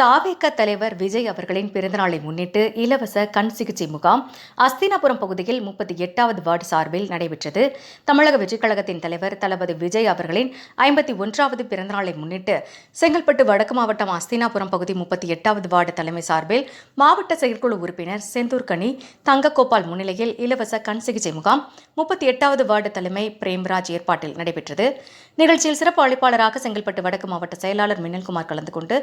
தாவேக தலைவர் விஜய் அவர்களின் பிறந்தநாளை முன்னிட்டு இலவச கண் சிகிச்சை முகாம் அஸ்தினாபுரம் பகுதியில் முப்பத்தி எட்டாவது வார்டு சார்பில் நடைபெற்றது. தமிழக வெற்றிக் கழகத்தின் தலைவர் தளபதி விஜய் அவர்களின் ஐம்பத்தி ஒன்றாவது பிறந்தநாளை முன்னிட்டு செங்கல்பட்டு வடக்கு மாவட்டம் அஸ்தினாபுரம் பகுதி முப்பத்தி எட்டாவது வார்டு தலைமை சார்பில் மாவட்ட செயற்குழு உறுப்பினர் செந்தூர்கனி தங்ககோபால் முன்னிலையில் இலவச கண் சிகிச்சை முகாம் முப்பத்தி எட்டாவது வார்டு தலைமை பிரேம்ராஜ் ஏற்பாட்டில் நடைபெற்றது. நிகழ்ச்சியில் சிறப்பு அழைப்பாளராக செங்கல்பட்டு வடக்கு மாவட்ட செயலாளர் மின்னல்குமார் கலந்து கொண்டு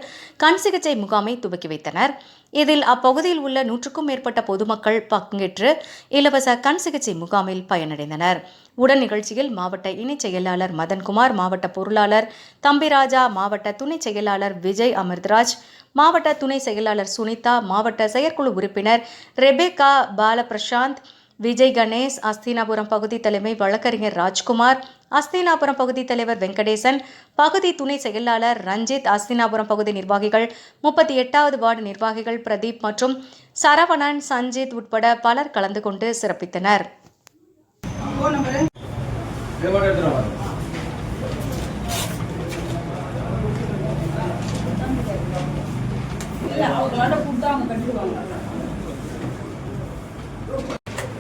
கண் சிகிச்சை முகாமை துவக்கி வைத்தனர். இதில் அப்பகுதியில் உள்ள நூற்றுக்கும் மேற்பட்ட பொதுமக்கள் பங்கேற்று இலவச கண் சிகிச்சை முகாமில் பயனடைந்தனர். உடன் நிகழ்ச்சியில் மாவட்ட இணைச் செயலாளர் மதன்குமார் மாவட்ட பொருளாளர் தம்பிராஜா மாவட்ட துணை செயலாளர் விஜய் அமிர்தராஜ் மாவட்ட துணை செயலாளர் சுனிதா மாவட்ட செயற்குழு உறுப்பினர் ரெபேகா பாலபிரசாந்த் விஜய் கணேஷ் அஸ்தினாபுரம் பகுதி தலைமை வழக்கறிஞர் ராஜ்குமார் அஸ்தினாபுரம் பகுதி தலைவர் வெங்கடேசன் பகுதி துணை செயலாளர் ரஞ்சித் அஸ்தினாபுரம் பகுதி நிர்வாகிகள் முப்பத்தி எட்டாவது வார்டு நிர்வாகிகள் பிரதீப் மற்றும் சரவணன் சஞ்சித் உட்பட பலர் கலந்து கொண்டு சிறப்பித்தனர். மட்டும் அவங்க கட்டுவாங்க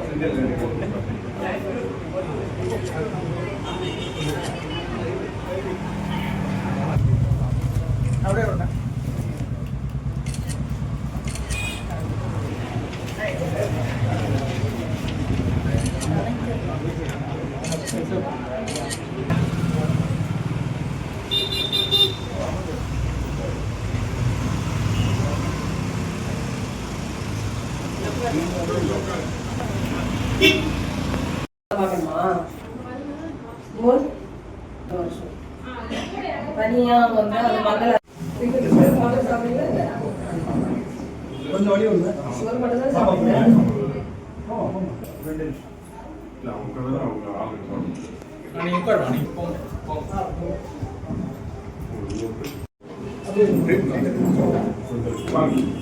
செந்தில் அப்படியே விடுங்க பார்க்கணுமா மூணு தனியா வந்து அது மங்கள மட்டும் கொஞ்சம் வழி சுகர் மட்டும் தான் ரெண்டு நிமிஷம் அவங்க தான் அவங்க போங்க போங்க வாங்க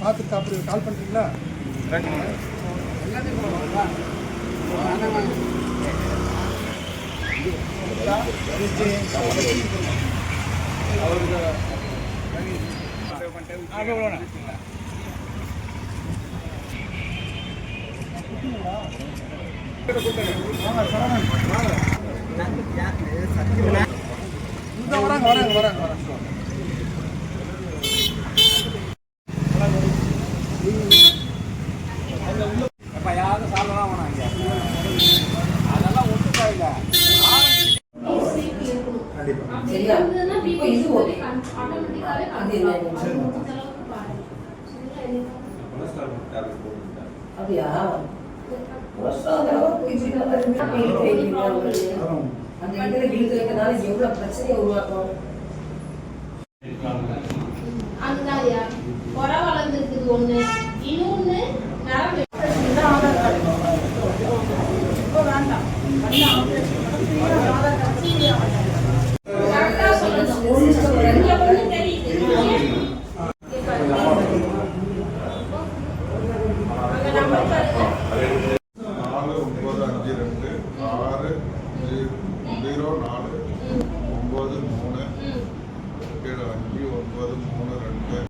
பார்த்துட்டு அப்படி கால் பண்ணுறீங்களா வராங்க வராங்க வராங்க வராங்க. சரியா இப்போ இது ஓகே. ஆட்டோமேட்டிக்காகவே அது என்ன அப்படியா? அந்த இடத்துல இழுத்து வைக்கிறதுனால எவ்வளவு பிரச்சனையை உருவாக்கும்? அதுதான் ஒன்பது அஞ்சு ரெண்டு ஆறு ஜீரோ நாலு ஒம்பது மூணு ஏழு அஞ்சு ஒன்பது மூணு ரெண்டு.